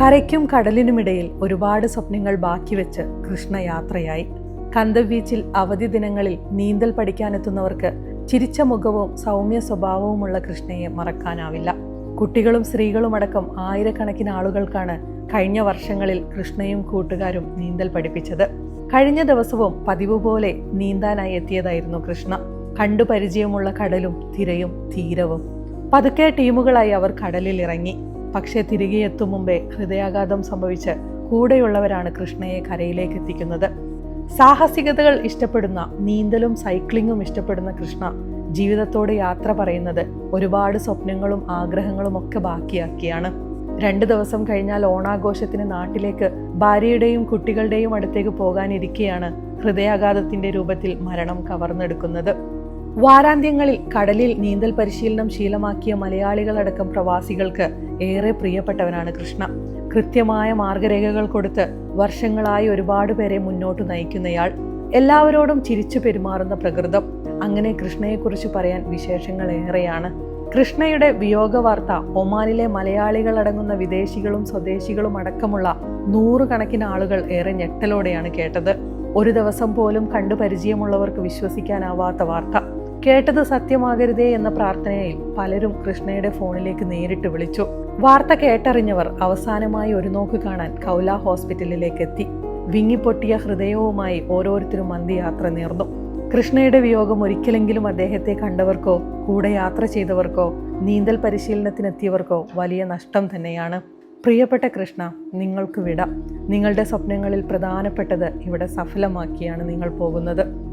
കരയ്ക്കും കടലിനുമിടയിൽ ഒരുപാട് സ്വപ്നങ്ങൾ ബാക്കി വെച്ച് കൃഷ്ണ യാത്രയായി. കന്ദ ബീച്ചിൽ അവധി ദിനങ്ങളിൽ നീന്തൽ പഠിക്കാനെത്തുന്നവർക്ക് ചിരിച്ച മുഖവും സൗമ്യ സ്വഭാവവുമുള്ള കൃഷ്ണയെ മറക്കാനാവില്ല. കുട്ടികളും സ്ത്രീകളും അടക്കം ആയിരക്കണക്കിന് ആളുകൾക്കാണ് കഴിഞ്ഞ വർഷങ്ങളിൽ കൃഷ്ണയും കൂട്ടുകാരും നീന്തൽ പഠിപ്പിച്ചത്. കഴിഞ്ഞ ദിവസവും പതിവ് പോലെ നീന്താനായി എത്തിയതായിരുന്നു കൃഷ്ണ. കണ്ടു പരിചയമുള്ള കടലും തിരയും തീരവും. പതുക്കെ ടീമുകളായി അവർ കടലിൽ ഇറങ്ങി പക്ഷേ തിരികെ എത്തും മുമ്പേ ഹൃദയാഘാതം സംഭവിച്ച് കൂടെയുള്ളവരാണ് കൃഷ്ണയെ കരയിലേക്ക് എത്തിക്കുന്നത്. സാഹസികതകൾ ഇഷ്ടപ്പെടുന്ന നീന്തലും സൈക്ലിങ്ങും ഇഷ്ടപ്പെടുന്ന കൃഷ്ണ ജീവിതത്തോട് യാത്ര പറയുന്നത് ഒരുപാട് സ്വപ്നങ്ങളും ആഗ്രഹങ്ങളും ഒക്കെ ബാക്കിയാക്കിയാണ്. രണ്ട് ദിവസം കഴിഞ്ഞാൽ ഓണാഘോഷത്തിന് നാട്ടിലേക്ക് ഭാര്യയുടെയും കുട്ടികളുടെയും അടുത്തേക്ക് പോകാനിരിക്കെയാണ് ഹൃദയാഘാതത്തിന്റെ രൂപത്തിൽ മരണം കവർന്നെടുക്കുന്നത്. വാരാന്ത്യങ്ങളിൽ കടലിൽ നീന്തൽ പരിശീലനം ശീലമാക്കിയ മലയാളികളടക്കം പ്രവാസികൾക്ക് ഏറെ പ്രിയപ്പെട്ടവനാണ് കൃഷ്ണ. കൃത്യമായ മാർഗരേഖകൾ കൊടുത്ത് വർഷങ്ങളായി ഒരുപാട് പേരെ മുന്നോട്ട് നയിക്കുന്നയാൾ എല്ലാവരോടും ചിരിച്ചു പെരുമാറുന്ന പ്രകൃതം. അങ്ങനെ കൃഷ്ണയെക്കുറിച്ച് പറയാൻ വിശേഷങ്ങൾ ഏറെയാണ്. കൃഷ്ണയുടെ വിയോഗ വാർത്ത ഒമാനിലെ മലയാളികളടങ്ങുന്ന വിദേശികളും സ്വദേശികളും അടക്കമുള്ള നൂറുകണക്കിന് ആളുകൾ ഏറെ ഞെട്ടലോടെയാണ് കേട്ടത്. ഒരു ദിവസം പോലും കണ്ടു പരിചയമുള്ളവർക്ക് വിശ്വസിക്കാനാവാത്ത വാർത്ത. കേട്ടത് സത്യമാകരുതേ എന്ന പ്രാർത്ഥനയിൽ പലരും കൃഷ്ണയുടെ ഫോണിലേക്ക് നേരിട്ട് വിളിച്ചു. വാർത്ത കേട്ടറിഞ്ഞവർ അവസാനമായി ഒരു നോക്ക് കാണാൻ കൗല ഹോസ്പിറ്റലിലേക്ക് എത്തി. വിങ്ങിപ്പൊട്ടിയ ഹൃദയവുമായി ഓരോരുത്തരും അന്ത്യയാത്ര നേർന്നു. കൃഷ്ണയുടെ വിയോഗം ഒരിക്കലെങ്കിലും അദ്ദേഹത്തെ കണ്ടവർക്കോ കൂടെ യാത്ര ചെയ്തവർക്കോ നീന്തൽ പരിശീലനത്തിനെത്തിയവർക്കോ വലിയ നഷ്ടം തന്നെയാണ്. പ്രിയപ്പെട്ട കൃഷ്ണ നിങ്ങൾക്ക് വിട. നിങ്ങളുടെ സ്വപ്നങ്ങളിൽ പ്രധാനപ്പെട്ടത് ഇവിടെ സഫലമാക്കിയാണ് നിങ്ങൾ പോകുന്നത്.